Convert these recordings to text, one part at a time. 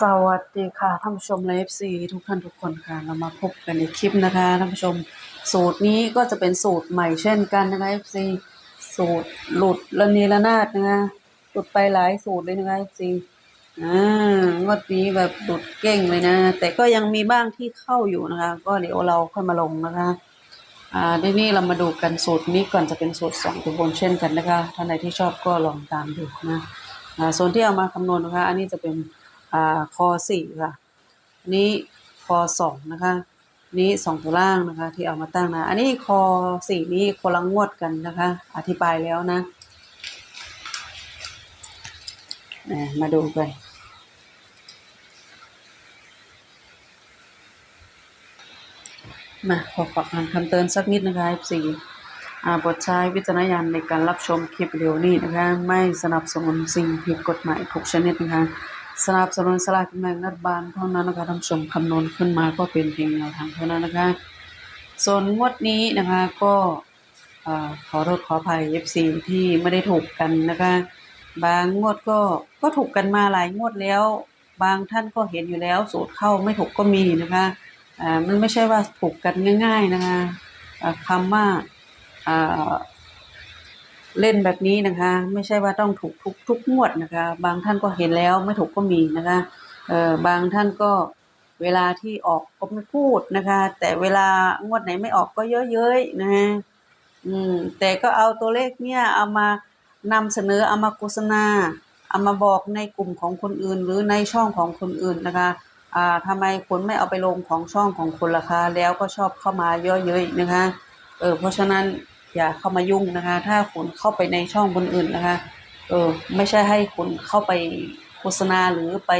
สวัสดีค่ะท่านผู้ชมไลฟ์ซีทุกท่านทุกคนค่ะ เรามาพบกันในคลิปนะคะท่านผู้ชม สูตรนี้ก็จะเป็นสูตรใหม่เช่นกันนะคะ FC สูตรหลุดระเนระนาดนะคะหลุดไปหลายสูตรเลยนะคะ FC อ่างวดนี้แบบหลุดเก่งเลยนะ แต่ก็ยังมีบ้างที่เข้าอยู่นะคะ ก็เดี๋ยวเราค่อยมาลงนะคะอ่าทีนี้เรามาดูกันสูตรนี้ก่อนจะเป็นสูตรสองตัวบนเช่นกันนะคะท่านใดที่ชอบก็ลองตามดูนะอ่าส่วนที่เอามาคำนวณนะคะ อันนี้จะเป็น อ่าคอสี่ค่ะอันนี้คอสองนะคะนี้สองตัวล่างนะคะ ที่เอามาตั้งนะ อันนี้คอสี่นี้คนละงวดกันนะคะ อธิบายแล้วนะมาดูกันมาขอฝากอ่านคำเตือนสักนิดนะคะ F4 อ่าโปรดใช้วิจารณญาณในการรับชมคลิปวิดีโอนี้นะคะ ไม่สนับสนุนสิ่งผิดกฎหมายทุกชนิดนะคะ สนับสนุนสลากกินแบ่งรัฐบาลเท่านั้นนะคะท่านผู้ชมคำนวณขึ้นมาก็เป็นเพียงแนวทางเท่านั้นนะคะ ส่วนงวดนี้นะคะก็ขอโทษขออภัย F4 ที่ไม่ได้ถูกกันนะคะ บางงวดก็ก็ถูกกันมาหลายงวดแล้ว บางท่านก็เห็นอยู่แล้วสูตรเข้าไม่ถูกก็มีนะคะมันไม่ใช่ว่าถูกกันง่าย ๆนะคะคำว่า เล่นแบบนี้นะคะ ไม่ใช่ว่าต้องถูกทุกทุกงวดนะคะ บางท่านก็เห็นแล้วไม่ถูกก็มีนะคะเออบางท่านก็เวลาที่ออกก็ไม่พูดนะคะ แต่เวลางวดไหนไม่ออกก็เยอะเย้ยๆนะคะอืมแต่ก็เอาตัวเลขเนี่ยเอามานำเสนอเอามาโฆษณาเอามาบอกในกลุ่มของคนอื่น หรือในช่องของคนอื่นนะคะอ่าทำไมคุณไม่เอาไปลงของช่องของคุณล่ะคะแล้วก็ชอบเข้ามาเยอะเย้ยนะคะเออเพราะฉะนั้น อย่าเข้ามายุ่งนะคะ ถ้าคุณเข้าไปในช่องคนอื่นนะคะ เออไม่ใช่ให้คุณเข้าไปโฆษณาหรือไป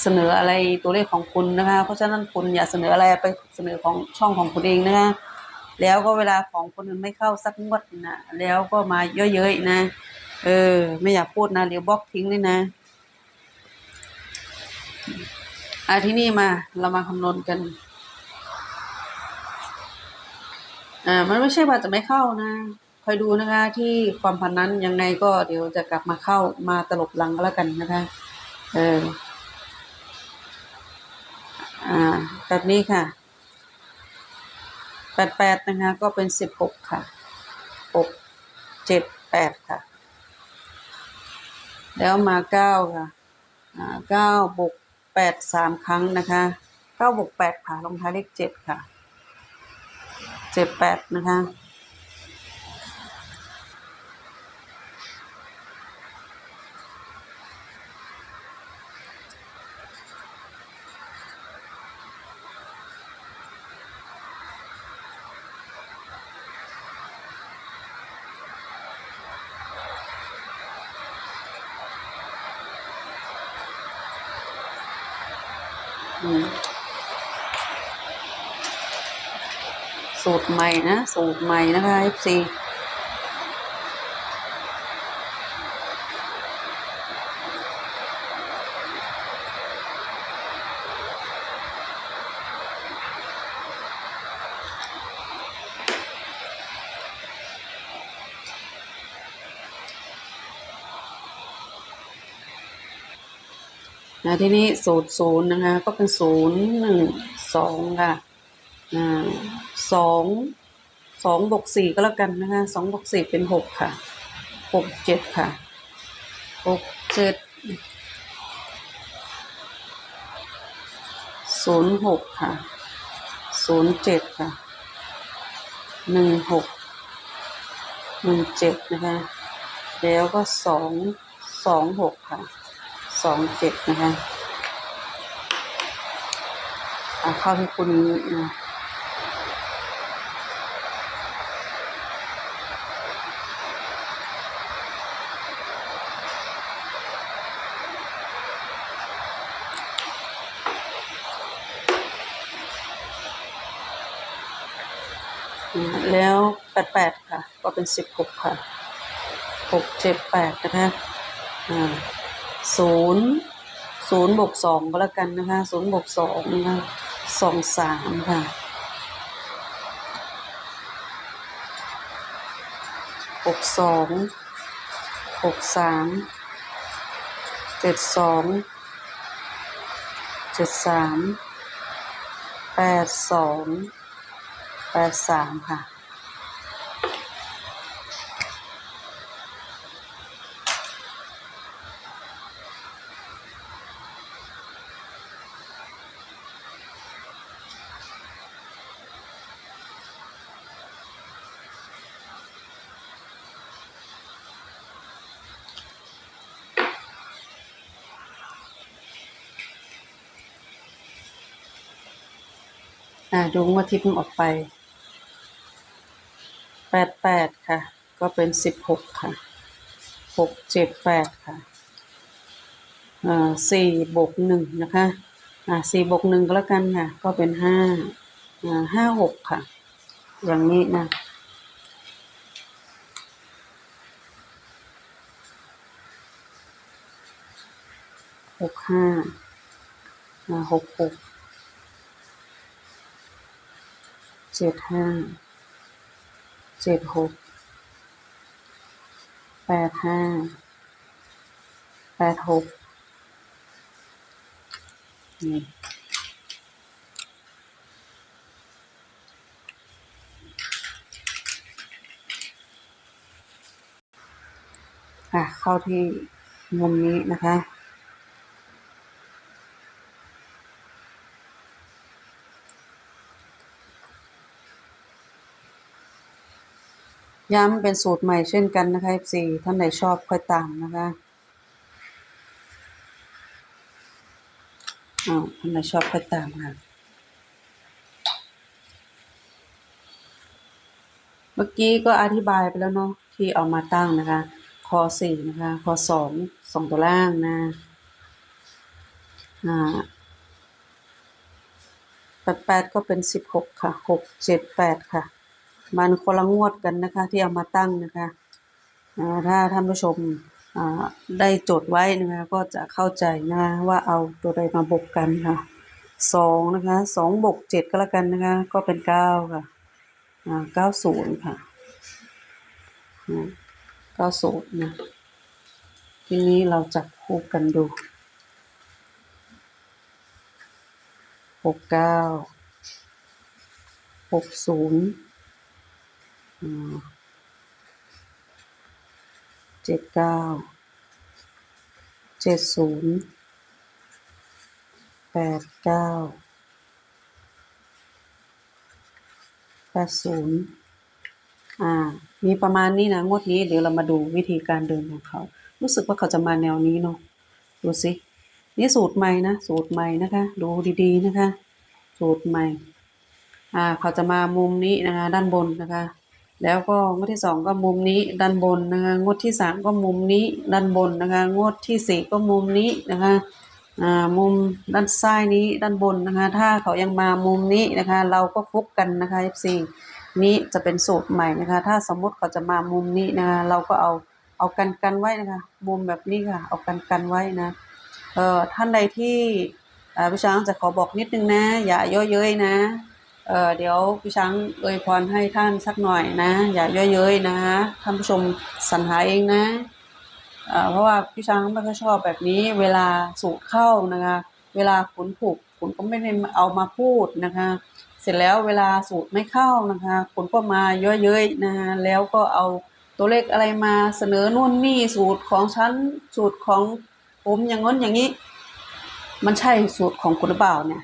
เสนออะไรตัวเลขของคุณนะคะ เพราะฉะนั้นคุณอย่าเสนออะไรไปเสนอของช่องของคุณเองนะคะแล้วก็เวลาของคนอื่นไม่เข้าสักงวดนะแล้วก็มาเยอะเย้ยนะ เออ ไม่อยากพูดนะเดี๋ยวบล็อกทิ้งเลยนะอะที่นี่มาเรามาคำนวณกัน อ่า มันไม่ใช่ว่าจะไม่เข้านะ คอยดูนะคะที่ความพันนั้นยังไงก็เดี๋ยวจะกลับมาเข้ามาตลบหลังก็แล้วกันนะคะ เออ อ่า แบบนี้ค่ะแปดแปดนะคะก็เป็นสิบหกค่ะหกเจ็ดแปดค่ะ แล้วมาเก้าค่ะอ่าเก้าบวกแปดสามครั้งนะคะเก้าบวกแปดค่ะลงท้ายเลขเจ็ดค่ะ เจ็ดแปดนะคะอืม สูตรใหม่นะ สูตรใหม่นะคะ FC นะที่นี้สูตรศูนย์นะคะ ก็เป็นศูนย์หนึ่งสองค่ะ สองสองบวกสี่ก็แล้วกันนะคะสองบวกสี่เป็นหกค่ะหกเจ็ดค่ะหกเจ็ดศูนย์หกค่ะศูนย์เจ็ดค่ะหนึ่งหกหนึ่งเจ็ดนะคะ แล้วก็สองสองหกค่ะสองเจ็ดนะคะอ่าเข้าที่คุณนะอ่าแล้วแป ดแปดค่ะ ก็เป็นสิบหกค่ะหกเจ็ดแปดนะคะอ่าศูนย์ศูนย์บวกสองก็แล้วกันนะคะศูนย์บวกสองนะคะสองสามค่ะหกสองหกสามเจ็ดสองเจ็ดสามแปดสองแปดสามค่ะ อ่าดูงวดที่เพิ่งออกไปแปดแปดค่ะ ก็เป็นสิบหกค่ะหกเจ็ดแปดค่ะอ่าสี่บวกหนึ่งนะคะอ่าสี่บวกหนึ่งก็แล้วกันค่ะ ก็เป็นห้าอ่าห้าหกค่ะ อย่างนี้นะหกห้าอ่าหกหก เจ็ดห้า เจ็ดหก แปดห้า แปดหกนี่อะเข้าที่มุมนี้นะคะ ย้ำเป็นสูตรใหม่เช่นกันนะคะ FC ท่านไหนชอบค่อยตามนะคะอ้าวท่านไหนชอบค่อยตามค่ะ เมื่อกี้ก็อธิบายไปแล้วเนาะที่เอามาตั้งนะคะคอสี่นะคะคอสองสองตัวล่างนะอ่าแปดแปดก็เป็นสิบหกค่ะหกเจ็ดแปดค่ะ มันคนละงวดกันนะคะที่เอามาตั้งนะคะถ้าท่านผู้ชมได้จดไว้นะคะก็จะเข้าใจนะว่าเอาตัวใดมาบวกกันค่ะสองนะคะสองบวกเจ็ดก็แล้วกันนะคะก็เป็นเก้าค่ะเก้าศูนย์ค่ะเก้าศูนย์นะทีนี้เราจับคู่กันดูหกเก้าหกศูนย์ เจ็ดเก้าเจ็ดศูนย์แปดเก้าแปดศูนย์อ่า มีประมาณนี้นะ งวดนี้เดี๋ยวเรามาดูวิธีการเดินของเขา รู้สึกว่าเขาจะมาแนวนี้เนาะ ดูสิ นี่สูตรใหม่นะ สูตรใหม่นะคะ ดูดีๆนะคะ สูตรใหม่ อ่า เขาจะมามุมนี้นะคะ ด้านบนนะคะ แล้วก็งวดที่สองก็มุมนี้ด้านบนนะคะงวดที่สามก็มุมนี้ด้านบนนะคะงวดที่สี่ก็มุมนี้นะคะอ่ามุมด้านซ้ายนี้ด้านบนนะคะ ถ้าเขายังมามุมนี้นะคะ เราก็ฟุกกันนะคะ FC นี้จะเป็นสูตรใหม่นะคะ ถ้าสมมุติเขาจะมามุมนี้นะคะ เราก็เอาเอากันกันไว้นะคะ มุมแบบนี้ค่ะ เอากันกันไว้นะ เอ่อท่านใดที่อ่าพี่ช้างจะขอบอกนิดนึงนะ อย่าเยอะเย้ยนะ เออเดี๋ยวพี่ช้างอวยพรให้ท่านสักหน่อยนะ อย่าเยอะเย้ยนะท่านผู้ชมสรรหาเองนะเออเพราะว่าพี่ช้างไม่ค่อยชอบแบบนี้ เวลาสูตรเข้านะคะ เวลาขุนผูกขุนก็ไม่ได้เอามาพูดนะคะ เสร็จแล้วเวลาสูตรไม่เข้านะคะขุนก็มาเยอะเย้ยนะคะแล้วก็เอาตัวเลขอะไรมาเสนอนู่นนี่สูตรของฉันสูตรของผมอย่างง้นอย่างนี้ มันใช่สูตรของคุณหรือเปล่าเนี่ย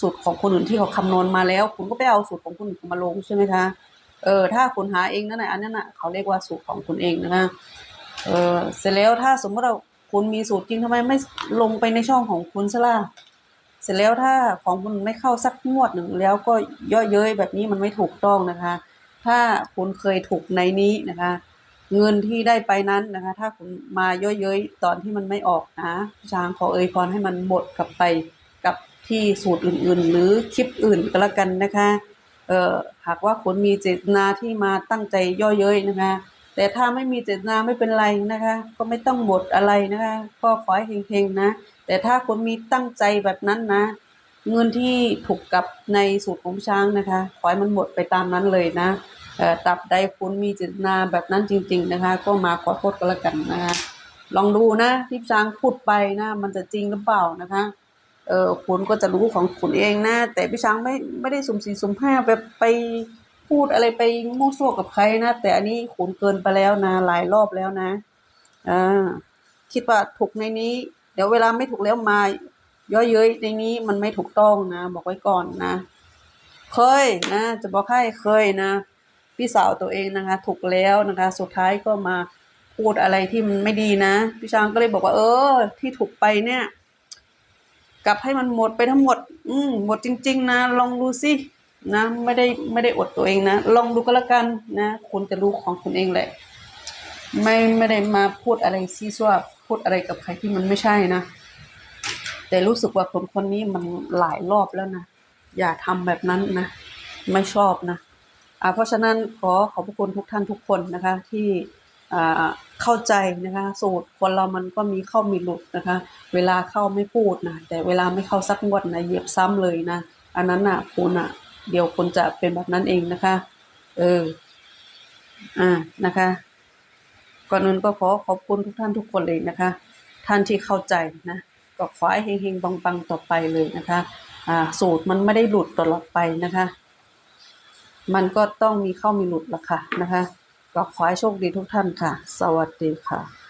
สูตรของคนอื่นที่เขาคำนวณมาแล้ว คุณก็ไปเอาสูตรของคนอื่นมาลงใช่ไหมคะเออถ้าคุณหาเองนั่นแหละอันนั้นน่ะเขาเรียกว่าสูตรของคุณเองนะคะเออเสร็จแล้วถ้าสมมติเราคุณมีสูตรจริงทำไมไม่ลงไปในช่องของคุณซะล่ะเสร็จแล้วถ้าของคุณไม่เข้าสักงวดหนึ่งแล้วก็เย่อเย้ยแบบนี้มันไม่ถูกต้องนะคะ ถ้าคุณเคยถูกในนี้นะคะ เงินที่ได้ไปนั้นนะคะ ถ้าคุณมาเย่อเย้ยตอนที่มันไม่ออกนะช้างขอเอ่ยพรให้มันหมดกลับไป ที่สูตรอื่นๆ หรือคลิปอื่นก็แล้วกันนะคะเอ่อหากว่าคุณมีเจตนาที่มาตั้งใจย่อเย้ยนะคะ แต่ถ้าไม่มีเจตนาไม่เป็นไรนะคะ ก็ไม่ต้องหมดอะไรนะคะ ก็ขอให้เฮงๆนะ แต่ถ้าคุณมีตั้งใจแบบนั้นนะ เงินที่ถูกกับในสูตรของช้างนะคะ ขอให้มันหมดไปตามนั้นเลยนะเอ่อตราบใดคุณมีเจตนาแบบนั้นจริง ๆนะคะ ก็มาขอโทษกันแล้วกันนะคะ ลองดูนะที่ช้างพูดไปนะ มันจะจริงหรือเปล่านะคะ เออคุณก็จะรู้ของคุณเองนะ แต่พี่ช้างไม่ไม่ได้สุ่มสี่สุ่มห้าแบบไปพูดอะไรไปมั่วซั่วกับใครนะ แต่อันนี้ขุนเกินไปแล้วนะหลายรอบแล้วนะอ่าคิดว่าถูกในนี้ เดี๋ยวเวลาไม่ถูกแล้วมาย่อเย้ยในนี้มันไม่ถูกต้องนะ บอกไว้ก่อนนะ เคยนะ จะบอกให้เคยนะ พี่สาวตัวเองนะคะ ถูกแล้วนะคะ สุดท้ายก็มาพูดอะไรที่มันไม่ดีนะ พี่ช้างก็เลยบอกว่า เออ ที่ถูกไปเนี่ย กลับให้มันหมดไปทั้งหมด อืมหมดจริง ๆ นะ ลองดูสินะไม่ได้ไม่ได้อดตัวเองนะ ลองดูก็แล้วกันนะ คุณจะรู้ของคุณเองแหละไม่ไม่ได้มาพูดอะไรซีซัวพูดอะไรกับใครที่มันไม่ใช่นะ แต่รู้สึกว่าคนคนนี้มันหลายรอบแล้วนะ อย่าทำแบบนั้นนะ ไม่ชอบนะอ่าเพราะฉะนั้นขอขอบคุณทุกท่านทุกคนนะคะ ที่อ่า เข้าใจนะคะสูตรคนเรามันก็มีเข้ามีหลุดนะคะ เวลาเข้าไม่พูดนะแต่เวลาไม่เข้าสักงวดนะเหยียบซ้ำเลยนะอันนั้นน่ะคุณอะเดี๋ยวคุณจะเป็นแบบนั้นเองนะคะ เออ อ่านะคะ ก่อนอื่นก็ขอขอบคุณทุกท่านทุกคนเลยนะคะ ท่านที่เข้าใจนะก็ขอให้เฮงๆปังๆต่อไปเลยนะคะ อ่า สูตรมันไม่ได้หลุดตลอดไปนะคะ มันก็ต้องมีเข้ามีหลุดละค่ะนะคะ ก็ขอให้โชคดีทุกท่านค่ะ สวัสดีค่ะ